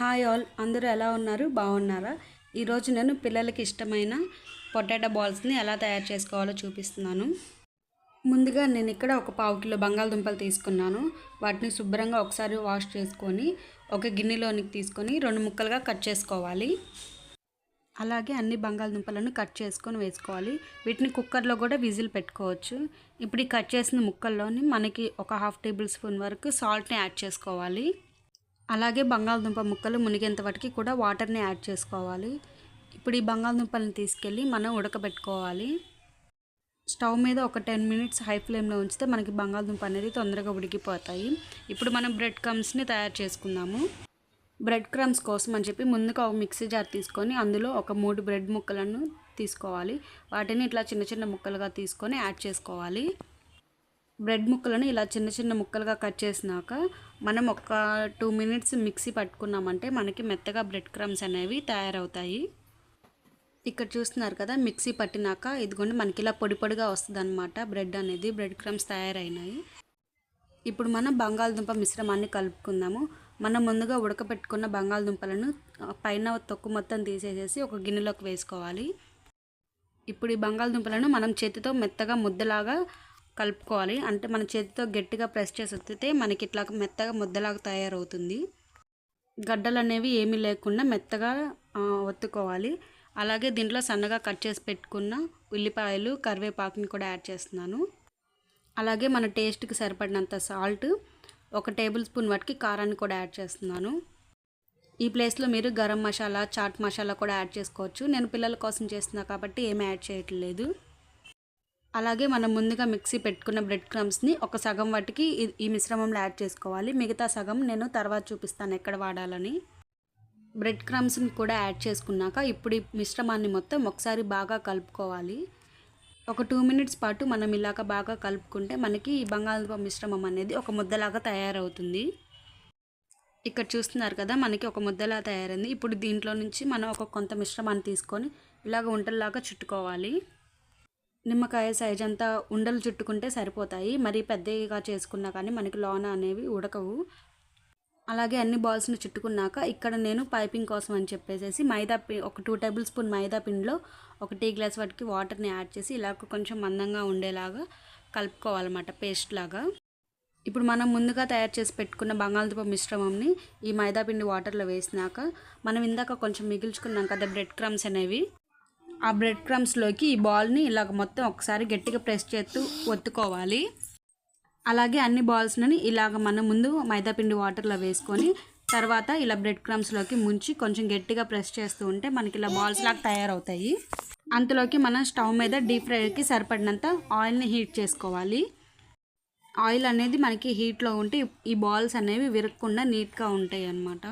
Hi all అందరూ ఎలా ఉన్నారు? బాగున్నారా? ఈరోజు నేను పిల్లలకి ఇష్టమైన పొటాటో బాల్స్ని ఎలా తయారు చేసుకోవాలో చూపిస్తున్నాను. ముందుగా నేను ఇక్కడ ఒక పావు కిలో బంగాళదుంపలు తీసుకున్నాను. వాటిని శుభ్రంగా ఒకసారి వాష్ చేసుకొని ఒక గిన్నెలోనికి తీసుకొని రెండు ముక్కలుగా కట్ చేసుకోవాలి. అలాగే అన్ని బంగాళదుంపలను కట్ చేసుకొని వేసుకోవాలి. వీటిని కుక్కర్లో కూడా విజిల్ పెట్టుకోవచ్చు. ఇప్పుడు ఈ కట్ చేసిన ముక్కల్లోని మనకి ఒక హాఫ్ టేబుల్ స్పూన్ వరకు సాల్ట్ని యాడ్ చేసుకోవాలి. అలాగే బంగాళదుంప ముక్కలు మునిగేంత వరకు కూడా వాటర్ని యాడ్ చేసుకోవాలి. ఇప్పుడు ఈ బంగాళదుంపలను తీసుకెళ్ళి మనం ఉడకబెట్టుకోవాలి. స్టవ్ మీద ఒక టెన్ మినిట్స్ హై ఫ్లేమ్లో ఉంచితే మనకి బంగాళదుంప అనేది తొందరగా ఉడికిపోతాయి. ఇప్పుడు మనం బ్రెడ్ క్రమ్స్ని తయారు చేసుకుందాము. బ్రెడ్ క్రమ్స్ కోసం అని చెప్పి ముందుగా ఒక మిక్సీ జార్ తీసుకొని అందులో ఒక మూడు బ్రెడ్ ముక్కలను తీసుకోవాలి. వాటిని ఇట్లా చిన్న చిన్న ముక్కలుగా తీసుకొని యాడ్ చేసుకోవాలి. బ్రెడ్ ముక్కలను ఇలా చిన్న చిన్న ముక్కలుగా కట్ చేసినాక మనం ఒక టూ మినిట్స్ మిక్సీ పట్టుకున్నామంటే మనకి మెత్తగా బ్రెడ్ క్రమ్స్ అనేవి తయారవుతాయి. ఇక్కడ చూస్తున్నారు కదా మిక్సీ పట్టినాక ఇదిగోండి మనకి ఇలా పొడి పొడిగా వస్తుంది అనమాట బ్రెడ్ అనేది బ్రెడ్ క్రమ్స్ తయారైనాయి. ఇప్పుడు మనం బంగాళదుంప మిశ్రమాన్ని కలుపుకుందాము. మనం ముందుగా ఉడకపెట్టుకున్న బంగాళదుంపలను పైన తొక్కు మొత్తం తీసేసేసి ఒక గిన్నెలోకి వేసుకోవాలి. ఇప్పుడు ఈ బంగాళదుంపలను మనం చేతితో మెత్తగా ముద్దలాగా కలుపుకోవాలి. అంటే మన చేతితో గట్టిగా ప్రెస్ చేసి వస్తే మనకి ఇట్లా మెత్తగా ముద్దలాగా తయారవుతుంది. గడ్డలు అనేవి ఏమీ లేకుండా మెత్తగా ఒత్తుకోవాలి. అలాగే దీంట్లో సన్నగా కట్ చేసి పెట్టుకున్న ఉల్లిపాయలు కరివేపాకుని కూడా యాడ్ చేస్తున్నాను. అలాగే మన టేస్ట్కి సరిపడినంత సాల్ట్ ఒక టేబుల్ స్పూన్ వాటికి కారాన్ని కూడా యాడ్ చేస్తున్నాను. ఈ ప్లేస్లో మీరు గరం మసాలా చాట్ మసాలా కూడా యాడ్ చేసుకోవచ్చు. నేను పిల్లల కోసం చేస్తున్నా కాబట్టి ఏమీ యాడ్ చేయట్లేదు. అలాగే మనం ముందుగా మిక్సీ పెట్టుకున్న బ్రెడ్ క్రమ్స్ని ఒక సగం వాటికి ఈ మిశ్రమంలో యాడ్ చేసుకోవాలి. మిగతా సగం నేను తర్వాత చూపిస్తాను ఎక్కడ వాడాలని. బ్రెడ్ క్రమ్స్ని కూడా యాడ్ చేసుకున్నాక ఇప్పుడు ఈ మిశ్రమాన్ని మొత్తం ఒకసారి బాగా కలుపుకోవాలి. ఒక టూ మినిట్స్ పాటు మనం ఇలాగ బాగా కలుపుకుంటే మనకి ఈ బంగాళదుంప మిశ్రమం అనేది ఒక ముద్దలాగా తయారవుతుంది. ఇక్కడ చూస్తున్నారు కదా మనకి ఒక ముద్దలా తయారైంది. ఇప్పుడు దీంట్లో నుంచి మనం ఒక కొంత మిశ్రమాన్ని తీసుకొని ఇలాగ వంటల్లాగా చుట్టుకోవాలి. నిమ్మకాయ సైజ్ అంతా ఉండలు చుట్టుకుంటే సరిపోతాయి. మరి పెద్దగా చేసుకున్నా కానీ మనకి లోన అనేవి ఉడకవు. అలాగే అన్ని బాల్స్ని చుట్టుకున్నాక ఇక్కడ నేను పైపింగ్ కోసం అని చెప్పేసి మైదా పి ఒక టూ టేబుల్ స్పూన్ మైదా పిండిలో ఒక టీ గ్లాస్ వాటికి వాటర్ని యాడ్ చేసి ఇలా కొంచెం మందంగా ఉండేలాగా కలుపుకోవాలన్నమాట పేస్ట్ లాగా. ఇప్పుడు మనం ముందుగా తయారు చేసి పెట్టుకున్న బంగాళదుంప మిశ్రమంని ఈ మైదా పిండి వాటర్లో వేసినాక మనం ఇందాక కొంచెం మిగిల్చుకున్నాం కదా బ్రెడ్ క్రమ్స్ అనేవి. ఆ బ్రెడ్ క్రమ్స్లోకి ఈ బాల్ని ఇలాగ మొత్తం ఒకసారి గట్టిగా ప్రెస్ చేస్తూ ఒత్తుకోవాలి. అలాగే అన్ని బాల్స్ని ఇలాగ మనం ముందు మైదాపిండి వాటర్లో వేసుకొని తర్వాత ఇలా బ్రెడ్ క్రమ్స్లోకి ముంచి కొంచెం గట్టిగా ప్రెస్ చేస్తూ ఉంటే మనకి ఇలా బాల్స్ లాగా తయారవుతాయి. అంతలోకి మనం స్టవ్ మీద డీప్ ఫ్రైకి సరిపడినంత ఆయిల్ని హీట్ చేసుకోవాలి. ఆయిల్ అనేది మనకి హీట్లో ఉంటే ఈ బాల్స్ అనేవి విరగకుండా నీట్గా ఉంటాయి అన్నమాట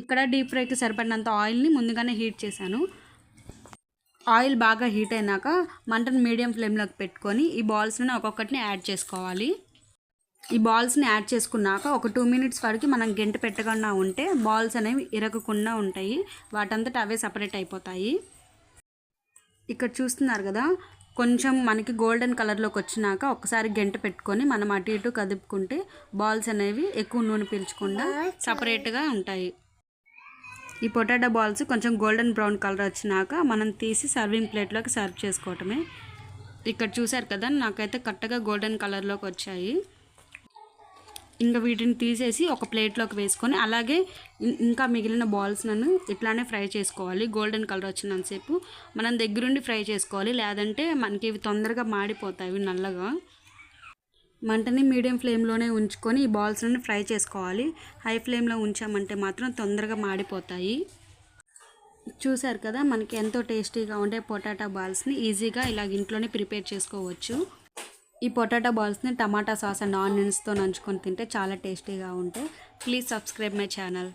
ఇక్కడ డీప్ ఫ్రైకి సరిపడినంత ఆయిల్ని ముందుగానే హీట్ చేశాను. ఆయిల్ బాగా హీట్ అయినాక మంటను మీడియం ఫ్లేమ్లోకి పెట్టుకొని ఈ బాల్స్ని ఒక్కొక్కటిని యాడ్ చేసుకోవాలి. ఈ బాల్స్ని యాడ్ చేసుకున్నాక ఒక టూ మినిట్స్ వరకు మనం గెంట పెట్టకుండా ఉంటే బాల్స్ అనేవి ఇరగకుండా ఉంటాయి. వాటంతట అవే సపరేట్ అయిపోతాయి. ఇక్కడ చూస్తున్నారు కదా కొంచెం మనకి గోల్డెన్ కలర్లోకి వచ్చినాక ఒకసారి గెంట పెట్టుకొని మనం అటు ఇటు కదుపుకుంటే బాల్స్ అనేవి ఎక్కువ నూనె పీల్చకుండా సపరేట్గా ఉంటాయి. ఈ పొటాటో బాల్స్ కొంచెం గోల్డెన్ బ్రౌన్ కలర్ వచ్చినాక మనం తీసి సర్వింగ్ ప్లేట్లోకి సర్వ్ చేసుకోవటమే. ఇక్కడ చూసారు కదా నాకైతే కరెక్ట్గా గోల్డెన్ కలర్లోకి వచ్చాయి. ఇంకా వీటిని తీసేసి ఒక ప్లేట్లోకి వేసుకొని అలాగే ఇంకా మిగిలిన బాల్స్ నన్ను ఇట్లానే ఫ్రై చేసుకోవాలి. గోల్డెన్ కలర్ వచ్చినంతసేపు మనం దగ్గరుండి ఫ్రై చేసుకోవాలి. లేదంటే మనకి ఇవి తొందరగా మాడిపోతాయి నల్లగా. మంటని మీడియం ఫ్లేమ్లోనే ఉంచుకొని ఈ బాల్స్ని ఫ్రై చేసుకోవాలి. హై ఫ్లేమ్లో ఉంచామంటే మాత్రం తొందరగా మాడిపోతాయి. చూసారు కదా మనకి ఎంతో టేస్టీగా ఉండే పొటాటో బాల్స్ని ఈజీగా ఇలాగ ఇంట్లోనే ప్రిపేర్ చేసుకోవచ్చు. ఈ పొటాటో బాల్స్ని టమాటా సాస్ అండ్ ఆనియన్స్తో నంచుకొని తింటే చాలా టేస్టీగా ఉంటాయి ప్లీజ్ సబ్స్క్రైబ్ మై ఛానల్.